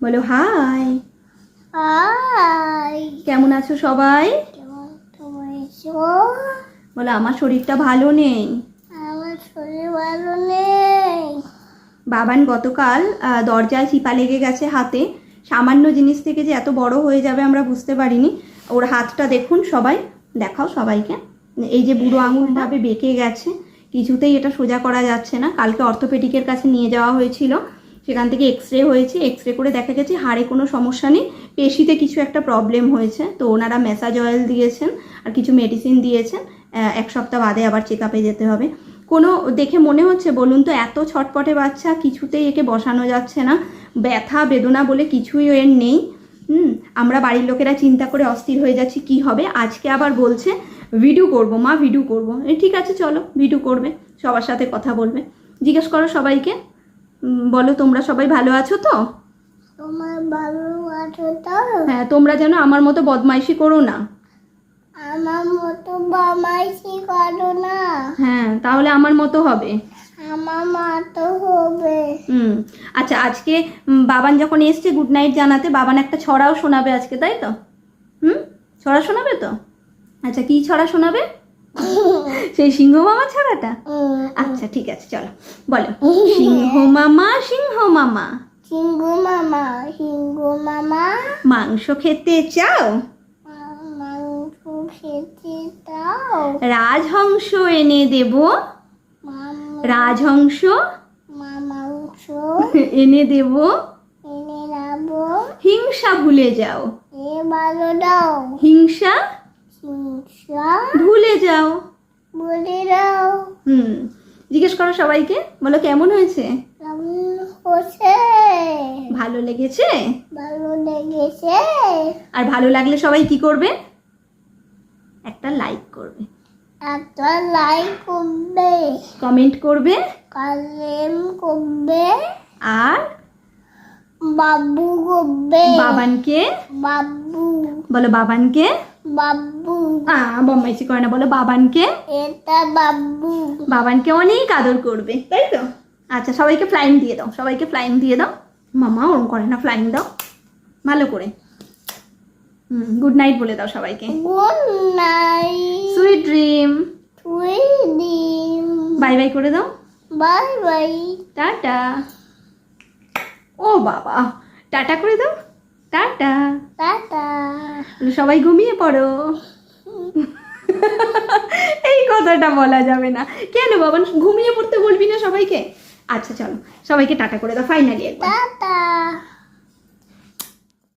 বলো high. High. কেমন আছো সবাই? বলো আমার শরীরটা ভালো নেই। আমার শরীর ভালো নেই। বাবান গতকাল দরজায় চিপা লেগে গেছে হাতে। সামান্য জিনিস থেকে যে এত বড় হয়ে যাবে আমরা বুঝতে পারিনি। ওর হাতটা দেখুন সবাই দেখাও সবাইকে। এই যে বুড়ো আঙুলভাবে বেঁকে গেছে কিছুতেই এটা সোজা করা যাচ্ছে না। কালকে অর্থোপেডিকের কাছে নিয়ে যাওয়া হয়েছিল। সেখান থেকে এক্স রে হয়েছে এক্স রে করে দেখা গেছে হাড়ে কোনো সমস্যা নেই, পেশিতে কিছু একটা প্রবলেম হয়েছে, তো ওনারা ম্যাসাজ অয়েল দিয়েছেন আর কিছু মেডিসিন দিয়েছেন এক সপ্তাহ বাদে আবার চেক আপে যেতে হবে। কোনো দেখে মনে হচ্ছে বলুন তো এত ছটপটে বাচ্চা, কিছুতেই একে বসানো যাচ্ছে না, ব্যথা, বেদনা বলে কিছুই এর নেই, হুম, আমরা বাড়ির লোকেরা চিন্তা করে অস্থির হয়ে যাচ্ছি, কি হবে? আজকে আবার বলছে, ভিডিও করব, মা, ভিডিও করব। ঠিক আছে, চলো, ভিডিও করবে, সবার সাথে কথা বলবে। জিজ্ঞেস করো সবাইকে বলো তোমরা সবাই ভালো আছো তো? তোমার ভালো আছো তো? হ্যাঁ তোমরা যেন আমার মতো বদমাইশি করো না। আমার মতো বামাইছি করো না। হ্যাঁ তাহলে আমার মতো হবে। আমার মতো হবে। হুম আচ্ছা আজকে বাবান যখন এসছে গুড নাইট জানাতে বাবান একটা ছড়াও শোনাবে আজকে তাই তো? হুম ছড়া শোনাবে তো? আচ্ছা কি ছড়া শোনাবে? সেই সিংহ মামা ছড়াটা আচ্ছা ঠিক আছে চলো বলো। সিংহ মামা সিংহ মামা। সিংহু মামা সিংহু মামা। মাংস খেতে চাও? মাংস খেতে দাও রাজহংস এনে দেব। রাজহংস? মাংস এনে দেব। এনে যাব হিংসা ভুলে যাও। এ ভালো দাও। হিংসা? হিংসা। ভুলে যাও। বলে দাও হুম। জিজ্ঞেস করো সবাইকে বলো কেমন হয়েছে? ভালো লেগেছে? ভালো লেগেছে। আর ভালো লাগলে সবাই কি করবে? একটা লাইক করবে। একটা লাইক করবে। কমেন্ট করবে। কমেন্ট করবে। আর বাবু বাবানকে? বাবু। বলো বাবানকে? বাবু। আহ বম্মাইসি করে না বলো বাবানকে? এটা বাবু। বাবানকে অনেক আদর করবে তাই তো? আচ্ছা সবাইকে ফ্লাইং দিয়ে দাও সবাইকে ফ্লাইং দিয়ে দাও। মামা ওরম করে না ফ্লাইং দাও। ভালো করে। হুম গুড নাইট বলে দাও সবাইকে। গুড নাইট সুইট ড্রিম তুই দিন বাই বাই করে দাও। Bye bye tata. ও বাবা টাটা করে দাও। টাটা। টাটা। সবাই ঘুমিয়ে পড়ো। এই কথাটা বলা যাবে না। কেন বাবা ঘুমিয়ে পড়তে বলবি না সবাইকে? আচ্ছা চলো সবাইকে টাটা করে দাও ফাইনালি টাটা।